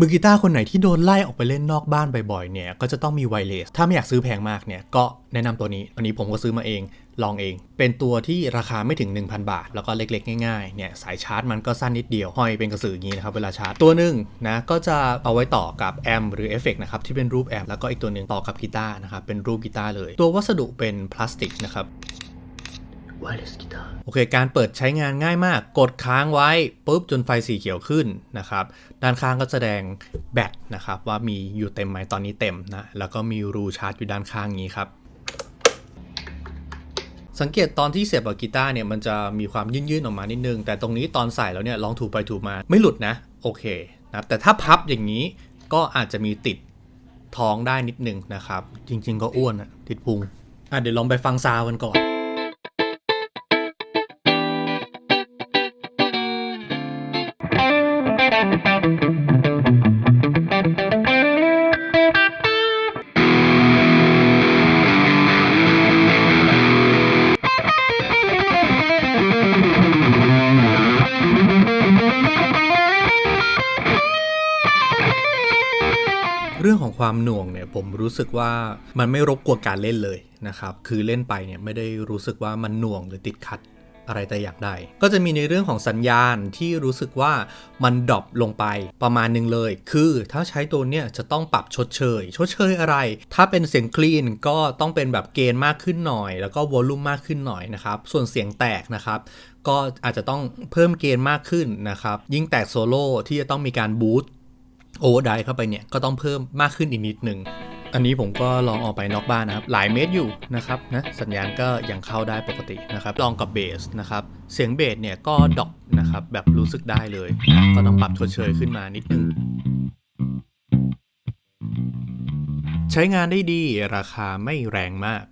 มือกีตาร์คนไหนที่โดนไล่ออกไปเล่นนอกบ้านบ่อยๆเนี่ยก็จะต้องมีไวเลสถ้าไม่อยากซื้อแพงมากเนี่ยก็แนะนำตัวนี้อันนี้ผมก็ซื้อมาเองลองเอง เป็นตัวที่ราคาไม่ถึง 1,000 บาท แล้วก็เล็กๆ ง่ายๆเนี่ยสายชาร์จมันก็สั้นนิดเดียวห้อยเป็นกระสืออย่างนี้นะครับเวลาชาร์จตัวหนึ่งนะก็จะเอาไว้ต่อกับแอมป์หรือเอฟเฟกต์นะครับที่เป็นรูปแอมป์แล้วก็อีกตัวหนึ่งต่อกับกีตาร์นะครับเป็นรูปกีตาร์เลย ตัววัสดุเป็นพลาสติกนะครับ wireless guitar โอเคการเปิดใช้งานง่ายมาก กดค้างไว้ปุ๊บจนไฟสีเขียวขึ้นนะครับ ด้านข้างก็แสดงแบตนะครับว่ามีอยู่เต็มไหมตอนนี้เต็มนะ แล้วก็มีรูชาร์จอยู่ด้านข้างนี้ครับ สังเกตตอนที่เสียบกับกีตาร์เนี่ยมันจะมีความยื่นๆออกมานิดนึง แต่ตรงนี้ตอนใส่แล้วเนี่ยลองถูไปถูมาไม่หลุดนะ โอเคนะแต่ถ้าพับอย่างนี้ก็อาจจะมีติดท้องได้นิดนึงนะครับ จริง ๆ ก็อ้วนอะติดพุงอะเดี๋ยวลองไปฟังซาวกันก่อน เรื่องของความหน่วงเนี่ยผมรู้สึกว่ามันไม่รบกวนการเล่นเลยนะครับ คือเล่นไปเนี่ยไม่ได้รู้สึกว่ามันหน่วงหรือติดขัดอะไรแต่อย่างใด ก็จะมีในเรื่องของสัญญาณที่รู้สึกว่ามันดรอปลงไปประมาณหนึ่งเลย คือถ้าใช้ตัวเนี่ยจะต้องปรับชดเชย ชดเชยอะไร ถ้าเป็นเสียงคลีนก็ต้องเป็นแบบเกณฑ์มากขึ้นหน่อย แล้วก็วอลลุ่มมากขึ้นหน่อยนะครับ ส่วนเสียงแตกนะครับก็อาจจะต้องเพิ่มเกณฑ์มากขึ้นนะครับ ยิ่งแตกโซโล่ที่จะต้องมีการบูสต์ โอเวอร์ไดเข้าไปเนี่ยก็ต้องเพิ่มมากขึ้นอีกนิดหนึ่งอันนี้ผมก็ลองออกไปนอกบ้านนะครับ หลายเมตรอยู่นะครับนะสัญญาณก็ยังเข้าได้ปกตินะครับ ลองกับเบสนะครับ เสียงเบสเนี่ยก็ดรอปนะครับแบบรู้สึกได้เลยนะก็ต้องปรับชดเชยขึ้นมานิดนึงใช้งานได้ดีราคาไม่แรงมาก